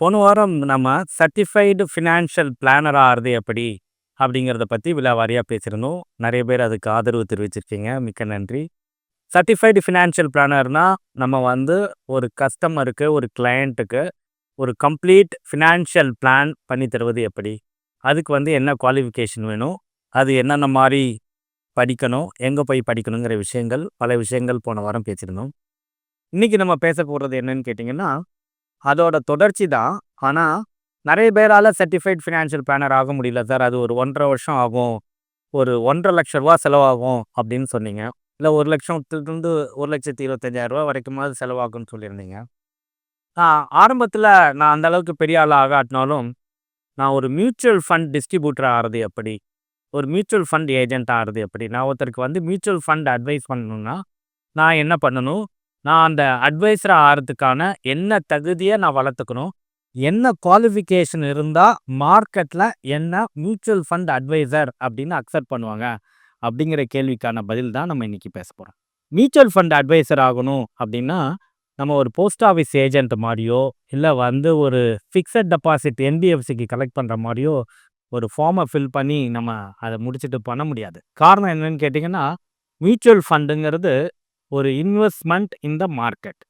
போன வாரம் நம்ம சர்டிஃபைடு ஃபினான்ஷியல் பிளானர் ஆகிறது எப்படி அப்படிங்கிறத பற்றி விழாவாரியாக பேசியிருந்தோம். நிறைய பேர் அதுக்கு ஆதரவு தெரிவிச்சிருக்கீங்க. மிக்க நன்றி. சர்டிஃபைடு ஃபினான்ஷியல் பிளானர்னால் நம்ம வந்து ஒரு கஸ்டமருக்கு ஒரு கிளையண்ட்டுக்கு ஒரு கம்ப்ளீட் ஃபினான்ஷியல் பிளான் பண்ணி தருவது எப்படி? அதுக்கு வந்து என்ன குவாலிஃபிகேஷன் வேணும்? அது என்னென்ன மாதிரி படிக்கணும்? எங்கே போய் படிக்கணுங்கிற விஷயங்கள் பல விஷயங்கள் போன வாரம் பேசியிருந்தோம். இன்றைக்கி நம்ம பேச போகிறது என்னன்னு கேட்டிங்கன்னா அதோட தொடர்ச்சி தான். ஆனால் நிறைய பேரால் சர்டிஃபைட் ஃபினான்ஷியல் பிளானர் ஆக முடியல சார். அது ஒரு ஒன்றரை வருஷம் ஆகும். ஒரு ஒன்றரை லட்ச ரூபா செலவாகும் அப்படின்னு சொன்னீங்க. இல்லை ஒரு லட்சத்துலேருந்து ஒரு லட்சத்தி இருபத்தஞ்சாயிரரூபா வரைக்குமாவது செலவாகும்னு சொல்லியிருந்தீங்க. ஆரம்பத்தில் நான் அந்த அளவுக்கு பெரிய ஆள் ஆகாட்டினாலும் நான் ஒரு மியூச்சுவல் ஃபண்ட் டிஸ்ட்ரிபியூட்டர் ஆகிறது எப்படி? ஒரு மியூச்சுவல் ஃபண்ட் ஏஜென்ட் ஆகிறது எப்படி? நான் ஒருத்தருக்கு வந்து மியூச்சுவல் ஃபண்ட் அட்வைஸ் பண்ணணுன்னா நான் என்ன பண்ணணும்? நான் அந்த அட்வைஸர் ஆகிறதுக்கான என்ன தகுதியை நான் வளர்த்துக்கணும்? என்ன குவாலிஃபிகேஷன் இருந்தால் மார்க்கெட்டில் என்ன மியூச்சுவல் ஃபண்ட் அட்வைசர் அப்படின்னு அக்செப்ட் பண்ணுவாங்க? அப்படிங்கிற கேள்விக்கான பதில் தான் நம்ம இன்றைக்கி பேச போகிறோம் மியூச்சுவல் ஃபண்ட் அட்வைசர் ஆகணும் அப்படின்னா நம்ம ஒரு போஸ்ட் ஆஃபீஸ் ஏஜென்ட் மாதிரியோ இல்லை வந்து ஒரு ஃபிக்ஸட் டெபாசிட் என்பிஎஃப்சிக்கு கலெக்ட் பண்ணுற மாதிரியோ ஒரு ஃபார்மை ஃபில் பண்ணி நம்ம அதை முடிச்சுட்டு பண்ண முடியாது. காரணம் என்னன்னு கேட்டிங்கன்னா மியூச்சுவல் ஃபண்டுங்கிறது ஒரு இன்வெஸ்ட்மெண்ட் இன் த மார்க்கெட்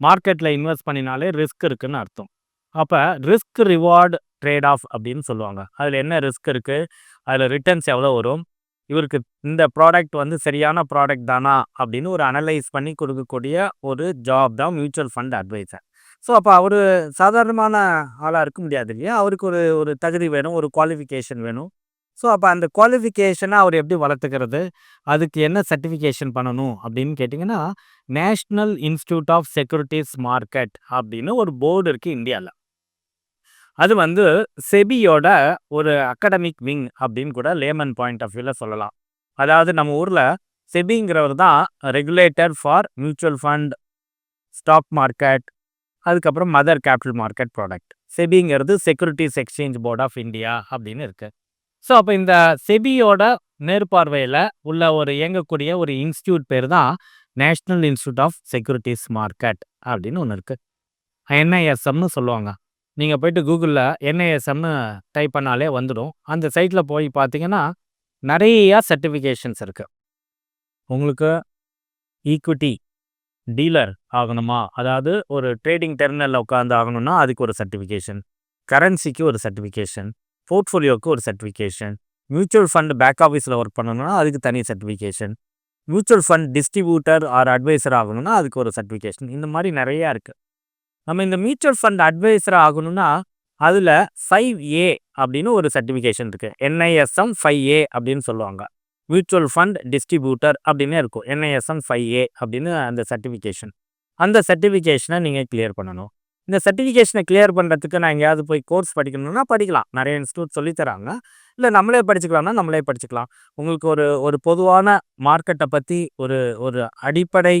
மார்க்கெட்டில் இன்வெஸ்ட் பண்ணினாலே ரிஸ்க் இருக்குன்னு அர்த்தம். அப்போ ரிஸ்க் ரிவார்டு ட்ரேட் ஆஃப் அப்படின்னு சொல்லுவாங்க. அதில் என்ன ரிஸ்க் இருக்குது அதில் ரிட்டர்ன்ஸ் எவ்வளோ வரும்? இவருக்கு இந்த ப்ராடக்ட் வந்து சரியான ப்ராடக்ட் தானா? அப்படின்னு ஒரு அனலைஸ் பண்ணி கொடுக்கக்கூடிய ஒரு ஜாப் தான் மியூச்சுவல் ஃபண்ட் அட்வைசர் ஸோ அப்போ அவர் சாதாரணமான ஆளாக இருக்க முடியாது இல்லையா? அவருக்கு ஒரு ஒரு தகுதி வேணும் ஒரு குவாலிஃபிகேஷன் வேணும். ஸோ அப்போ அந்த குவாலிஃபிகேஷனை அவர் எப்படி வளர்த்துக்கிறது? அதுக்கு என்ன சர்டிஃபிகேஷன் பண்ணணும்? அப்படின்னு கேட்டிங்கன்னா national institute of securities market அப்படின்னு ஒரு போர்டு இருக்குது இந்தியாவில் அது வந்து செபியோட ஒரு அகடமிக் விங் அப்படின்னு கூட லேமன் பாயிண்ட் ஆஃப் வியூவில் சொல்லலாம். அதாவது நம்ம ஊரில் செபிங்கிறவர் தான் regulator for mutual fund stock market அதுக்கப்புறம் mother capital market product. செபிங்கிறது securities exchange board of India அப்படின்னு இருக்குது ஸோ அப்போ இந்த செபியோட மேற்பார்வையில் உள்ள ஒரு இயங்கக்கூடிய ஒரு இன்ஸ்டியூட் பேர் தான் national institute of securities market அப்படின்னு ஒன்று இருக்குது என்ஐஎஸ்எம்னு சொல்லுவாங்க. நீங்கள் போயிட்டு கூகுளில் என்ஐஎஸ்எம்னு டைப் பண்ணாலே வந்துடும். அந்த சைட்டில் போய் பார்த்தீங்கன்னா நிறையா சர்டிஃபிகேஷன்ஸ் இருக்குது உங்களுக்கு ஈக்விட்டி டீலர் ஆகணுமா? அதாவது ஒரு ட்ரேடிங் டெர்மினலில் உட்காந்து ஆகணும்னா அதுக்கு ஒரு சர்டிஃபிகேஷன் கரன்சிக்கு ஒரு சர்டிஃபிகேஷன் போர்ட்ஃபோலியோவுக்கு ஒரு சர்டிஃபிகேஷன் மியூச்சுவல் ஃபண்ட் பேக் ஆஃபீஸில் ஒர்க் பண்ணணும்னா அதுக்கு தனி certification mutual fund distributor or advisor ஆகணும்னா அதுக்கு ஒரு சர்டிஃபிகேஷன் இந்த மாதிரி நிறையா இருக்குது நம்ம இந்த மியூச்சுவல் ஃபண்ட் அட்வைசர் ஆகணும்னா அதில் ஃபைவ் ஏ அப்படின்னு ஒரு சர்டிஃபிகேஷன் இருக்குது என்ஐஎஸ்எம் ஃபைவ் ஏ அப்படின்னு சொல்லுவாங்க. மியூச்சுவல் ஃபண்ட் டிஸ்ட்ரிபியூட்டர் அப்படின்னு இருக்கும். என்ஐஎஸ்எம் ஃபைவ் ஏ அப்படின்னு அந்த சர்டிஃபிகேஷன் அந்த சர்டிஃபிகேஷனை நீங்கள் கிளியர் பண்ணணும். இந்த சர்டிஃபிகேஷனை கிளியர் பண்ணுறதுக்கு நான் எங்கேயாவது போய் கோர்ஸ் படிக்கணும்னா படிக்கலாம். நிறைய இன்ஸ்டியூட் சொல்லித்தராங்க. இல்லை நம்மளே படிச்சுக்கலாம்னா நம்மளே படிச்சுக்கலாம். உங்களுக்கு ஒரு ஒரு பொதுவான மார்க்கெட்டை பற்றி ஒரு ஒரு அடிப்படை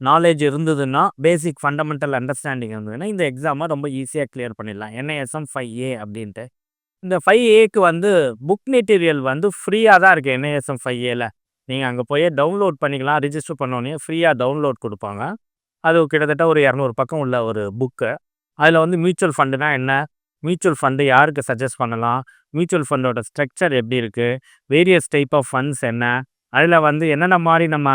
நாலேஜ் இருந்ததுன்னா பேசிக் ஃபண்டமெண்டல் அண்டர்ஸ்டாண்டிங் இருந்ததுன்னா இந்த எக்ஸாமை ரொம்ப ஈஸியாக கிளியர் பண்ணிடலாம். என்ஐஎஸ்எம் ஃபைவ் ஏ அப்படின்ட்டு. இந்த ஃபைவ் ஏக்கு வந்து புக் மெட்டீரியல் வந்து ஃப்ரீயாக தான் இருக்குது என்ஐஎஸ்எம் ஃபைவ் ஏல நீங்கள் அங்கே போய் டவுன்லோட் பண்ணிக்கலாம். ரிஜிஸ்டர் பண்ணோன்னே ஃப்ரீயாக டவுன்லோட் கொடுப்பாங்க. அது கிட்டத்தட்ட ஒரு இரநூறு பக்கம் உள்ள ஒரு புக்கு அதில் வந்து மியூச்சுவல் ஃபண்டுனா என்ன? மியூச்சுவல் ஃபண்டு யாருக்கு சஜஸ்ட் பண்ணலாம்? மியூச்சுவல் ஃபண்டோட ஸ்ட்ரக்சர் எப்படி இருக்குது வேரியஸ் டைப் ஆஃப் ஃபண்ட்ஸ் என்ன? அதில் வந்து என்னென்ன மாதிரி நம்ம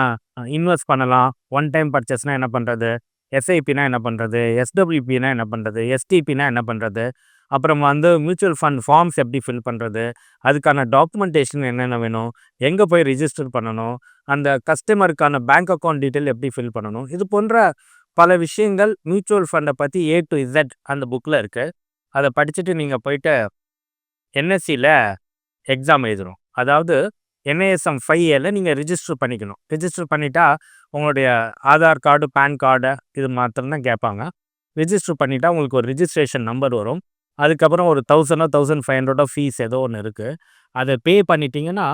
இன்வெஸ்ட் பண்ணலாம்? ஒன் டைம் பர்ச்சேஸ்னால் என்ன பண்ணுறது எஸ்ஐபினா என்ன பண்ணுறது எஸ்டபிள்யூபினா என்ன பண்ணுறது எஸ்டிபினா என்ன பண்ணுறது அப்புறம் வந்து மியூச்சுவல் ஃபண்ட் ஃபார்ம்ஸ் எப்படி ஃபில் பண்ணுறது அதுக்கான டாக்குமெண்டேஷன் என்னென்ன வேணும்? எங்கே போய் ரிஜிஸ்டர் பண்ணணும்? அந்த கஸ்டமருக்கான பேங்க் அக்கௌண்ட் டீட்டெயில் எப்படி ஃபில் பண்ணணும்? இது போன்ற பல விஷயங்கள் மியூச்சுவல் ஃபண்டை பற்றி ஏ டு இசட் அந்த புக்கில் இருக்குது அதை படிச்சுட்டு நீங்கள் போயிட்டு என்எஸ்சியில் எக்ஸாம் எழுதணும். அதாவது என்ஏஎஸ்எம் ஃபைவ் ஏல நீங்கள் ரிஜிஸ்டர் பண்ணிக்கணும். ரிஜிஸ்டர் பண்ணிட்டா உங்களுடைய ஆதார் கார்டு பேன் கார்டு இது மாத்திரம்தான் கேட்பாங்க. ரிஜிஸ்டர் பண்ணிட்டா உங்களுக்கு ஒரு ரிஜிஸ்ட்ரேஷன் நம்பர் வரும். அதுக்கப்புறம் ஒரு தௌசண்டோ தௌசண்ட் ஃபைவ் ஹண்ட்ரடோ ஃபீஸ் ஏதோ ஒன்று இருக்குது அதை பே பண்ணிட்டீங்கன்னா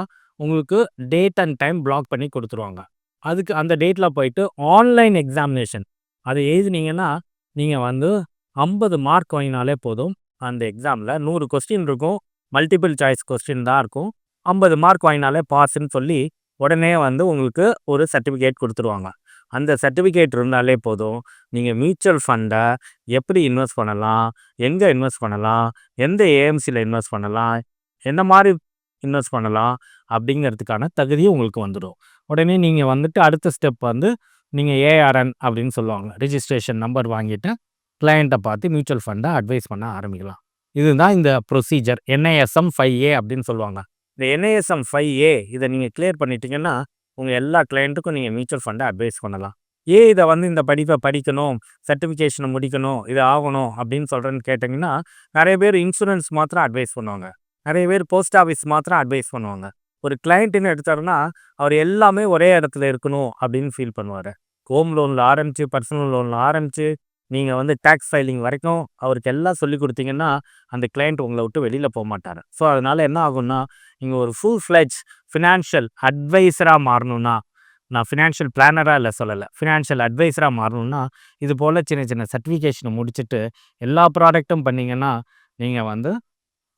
உங்களுக்கு டேட் அண்ட் டைம் பிளாக் பண்ணி கொடுத்துருவாங்க. அதுக்கு அந்த டேட்டில் போயிட்டு ஆன்லைன் எக்ஸாமினேஷன் அதை எழுதினீங்கன்னா நீங்கள் வந்து ஐம்பது மார்க் வாங்கினாலே போதும். அந்த எக்ஸாமில் நூறு கொஸ்டின் இருக்கும். மல்டிபிள் சாய்ஸ் கொஸ்டின் தான் இருக்கும். ஐம்பது மார்க் வாங்கினாலே பாஸ்ன்னு சொல்லி உடனே வந்து உங்களுக்கு ஒரு சர்டிஃபிகேட் கொடுத்துருவாங்க. அந்த சர்டிஃபிகேட் இருந்தாலே போதும். நீங்கள் மியூச்சுவல் ஃபண்டை எப்படி இன்வெஸ்ட் பண்ணலாம்? எங்கே இன்வெஸ்ட் பண்ணலாம்? எந்த ஏஎம்சியில் இன்வெஸ்ட் பண்ணலாம்? எந்த மாதிரி இன்வெஸ்ட் பண்ணலாம்? அப்படிங்கிறதுக்கான தகுதியும் உங்களுக்கு வந்துடும். உடனே நீங்கள் வந்துட்டு அடுத்த ஸ்டெப் வந்து நீங்கள் ஏஆர்என் அப்படின்னு சொல்லுவாங்க. ரிஜிஸ்ட்ரேஷன் நம்பர் வாங்கிட்டு கிளையண்ட்டை பார்த்து மியூச்சுவல் ஃபண்டை அட்வைஸ் பண்ண ஆரம்பிக்கலாம். இதுதான் இந்த ப்ரொசீஜர் என்ஐஎஸ்எம் ஃபைவ் ஏ அப்படின்னு சொல்லுவாங்க. இந்த என்ஐஎஸ்எம் ஃபைவ் ஏ இதை நீங்கள் கிளியர் பண்ணிட்டீங்கன்னா உங்கள் எல்லா கிளையண்ட்டுக்கும் நீங்கள் மியூச்சுவல் ஃபண்டை அட்வைஸ் பண்ணலாம். ஏன் இதை வந்து இந்த படிப்பை படிக்கணும் சர்டிஃபிகேஷனை முடிக்கணும் இது ஆகணும் அப்படின்னு சொல்கிறேன்னு கேட்டிங்கன்னா நிறைய பேர் இன்சூரன்ஸ் மாத்திரம் அட்வைஸ் பண்ணுவாங்க. நிறைய பேர் போஸ்ட் ஆஃபீஸ் மாத்திரம் அட்வைஸ் பண்ணுவாங்க. ஒரு கிளைண்ட்டுன்னு எடுத்தாருன்னா அவர் எல்லாமே ஒரே இடத்துல இருக்கணும் அப்படின்னு ஃபீல் பண்ணுவார். ஹோம் லோனில் ஆரம்பித்து பர்சனல் லோனில் ஆரம்பித்து நீங்கள் வந்து டேக்ஸ் ஃபைலிங் வரைக்கும் அவருக்கு எல்லாம் சொல்லி கொடுத்தீங்கன்னா அந்த கிளைண்ட் உங்களை விட்டு வெளியில் போக மாட்டார். ஸோ அதனால் என்ன ஆகும்னா நீங்கள் ஒரு ஃபுல் ஃப்ளெஜ் ஃபினான்ஷியல் அட்வைஸராக மாறணும்னா நான் ஃபினான்ஷியல் பிளானராக இல்லை சொல்லலை ஃபினான்ஷியல் அட்வைஸராக மாறணும்னா இது போல் சின்ன சின்ன சர்டிஃபிகேஷனை முடிச்சுட்டு எல்லா ப்ராடக்ட்டும் பண்ணிங்கன்னா நீங்கள் வந்து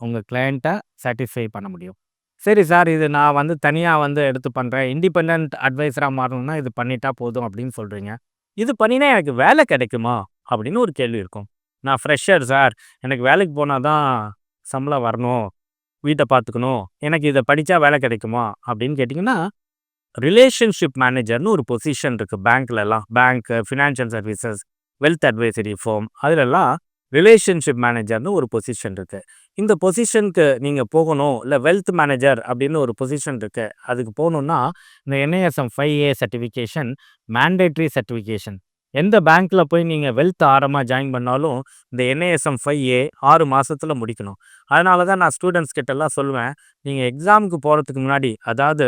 உங்கள் கிளையண்ட்டை சாட்டிஸ்ஃபை பண்ண முடியும். சரி சார் இது நான் வந்து தனியாக வந்து எடுத்து பண்ணுறேன் இண்டிபெண்ட் அட்வைஸராக மாறணும்னா இது பண்ணிட்டா போதும் அப்படின்னு சொல்கிறீங்க இது பண்ணினா எனக்கு வேலை கிடைக்குமா? அப்படின்னு ஒரு கேள்வி இருக்கும். நான் ஃப்ரெஷர் சார். எனக்கு வேலைக்கு போனால் தான் சம்பளம் வரணும். வீட்டை பார்த்துக்கணும் எனக்கு இதை படித்தா வேலை கிடைக்குமா? அப்படின்னு கேட்டிங்கன்னா ரிலேஷன்ஷிப் மேனேஜர்னு ஒரு பொசிஷன் இருக்குது பேங்க்லலாம் பேங்க்கு financial services wealth advisory firm அதிலெல்லாம் ரிலேஷன்ஷிப் மேனேஜர்னு ஒரு பொசிஷன் இருக்குது இந்த பொசிஷனுக்கு நீங்கள் போகணும் இல்லை வெல்த் மேனேஜர் அப்படின்னு ஒரு பொசிஷன் இருக்குது அதுக்கு போகணுன்னா இந்த NISM five A certification mandatory certification எந்த பேங்க்கில் போய் நீங்கள் வெல்த் ஆரமாக ஜாயின் பண்ணாலும் இந்த என்ஐஎஸ்எம் ஃபைவ் ஏ ஆறு மாதத்தில் முடிக்கணும். அதனால தான் நான் ஸ்டூடெண்ட்ஸ் கிட்டலாம் சொல்லுவேன். நீங்கள் எக்ஸாமுக்கு போகிறதுக்கு முன்னாடி அதாவது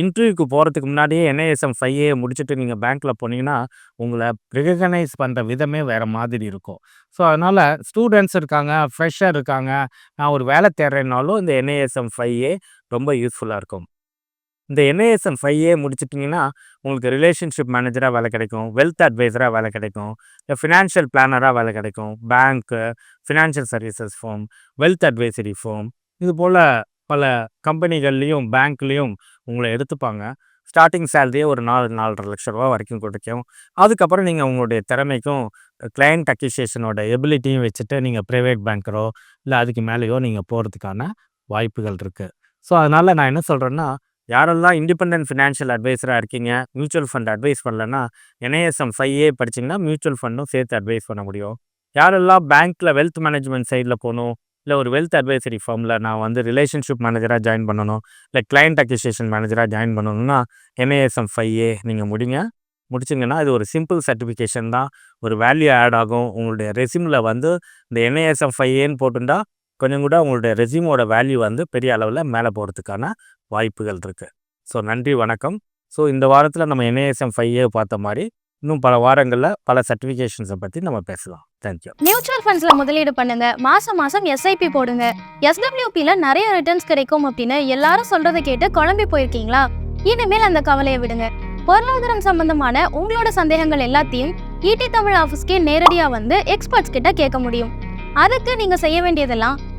இன்டர்வியூக்கு போகிறதுக்கு முன்னாடியே என்ஐஎஸ்எம் ஃபைவ் ஏ முடிச்சுட்டு நீங்கள் பேங்க்கில் போனீங்கன்னா உங்களை ரெகனைஸ் பண்ணுற விதமே வேறு மாதிரி இருக்கும். ஸோ அதனால் ஸ்டூடெண்ட்ஸ் இருக்காங்க ஃப்ரெஷ்ஷர் இருக்காங்க நான் ஒரு வேலை தேடுறேன்னாலும் இந்த என்ஐஎஸ்எம் ஃபைவ் ஏ ரொம்ப யூஸ்ஃபுல்லாக இருக்கும். இந்த என்ஐஎஸ்எம் ஃபைவ் ஏ முடிச்சிட்டிங்கன்னா உங்களுக்கு ரிலேஷன்ஷிப் மேனேஜராக வேலை கிடைக்கும் வெல்த் அட்வைசராக வேலை கிடைக்கும் இல்லை ஃபினான்ஷியல் பிளானராக வேலை கிடைக்கும் பேங்க்கு financial services firm wealth advisory firm இது போல் பல கம்பெனிகள்லேயும் பேங்க்லேயும் உங்களை எடுத்துப்பாங்க. ஸ்டார்டிங் சேலரியே ஒரு நாலு நாலரை லட்ச ரூபா வரைக்கும் கிடைக்கும். அதுக்கப்புறம் நீங்கள் உங்களுடைய திறமைக்கும் கிளையண்ட் அக்யூசியேஷனோட எபிலிட்டியும் வச்சுட்டு நீங்கள் ப்ரைவேட் பேங்க்கரோ இல்லை அதுக்கு மேலேயோ நீங்கள் போகிறதுக்கான வாய்ப்புகள் இருக்குது ஸோ அதனால் நான் என்ன சொல்கிறேன்னா யாரெல்லாம் இண்டிபெண்ட் ஃபினான்ஷியல் அட்வைஸராக இருக்கீங்க மியூச்சுவல் ஃபண்ட் அட்வைஸ் பண்ணலன்னா என்ஐஎஸ்எம் ஃபைவ் ஏ படிச்சிங்கன்னா மியூச்சுவல் ஃபண்டும் சேர்த்து அட்வைஸ் பண்ண முடியும். யாரெல்லாம் பேங்க்கில் வெல்த் மேனேஜ்மெண்ட் சைடில் போகணும் இல்லை ஒரு வெல்த் அட்வைசரி ஃபார்மில் நான் வந்து ரிலேஷன்ஷிப் மேனேஜராக ஜாயின் பண்ணணும் இல்லை கிளைண்ட் அக்யூசியேஷன் மேனேஜராக ஜாயின் பண்ணணும்னா என்ஐஎஸ்எம் ஃபைவ் ஏ நீங்கள் முடிங்க. முடிச்சிங்கன்னா இது ஒரு சிம்பிள் சர்டிஃபிகேஷன் தான். ஒரு வேல்யூ ஆட் ஆகும். உங்களுடைய ரெசியூமில் வந்து இந்த என்ஐஎஸ்எம் ஃபைவ் ஏன்னு போட்டுட்டா கொஞ்சம் கூட உங்களுடைய ரெசியூமோட வேல்யூ வந்து பெரிய அளவில் மேலே போகிறதுக்கான வாய்ப்புகள் இருக்குது ஸோ நன்றி வணக்கம். ஸோ இந்த வாரத்தில் நம்ம என்ஏஎஸ்எம் ஃபைவ் ஏ பார்த்த மாதிரி இன்னும் பல வாரங்களில் பல சர்டிஃபிகேஷன்ஸை பற்றி நம்ம பேசலாம். தேங்க்யூ மியூச்சுவல் ஃபண்ட்ஸில் முதலீடு பண்ணுங்க. மாதம் மாதம் எஸ்ஐபி போடுங்க. எஸ்டபிள்யூபியில் நிறைய ரிட்டர்ன்ஸ் கிடைக்கும் அப்படின்னு எல்லாரும் சொல்கிறத கேட்டு குழம்பி போயிருக்கீங்களா? இனிமேல் அந்த கவலையை விடுங்க. பொருளாதாரம் சம்பந்தமான உங்களோட சந்தேகங்கள் எல்லாத்தையும் ஈடி தமிழ் ஆஃபீஸ்க்கே நேரடியாக வந்து எக்ஸ்பர்ட்ஸ் கிட்ட கேட்க முடியும். அதுக்கு நீங்கள் செய்ய வேண்டியதெல்லாம்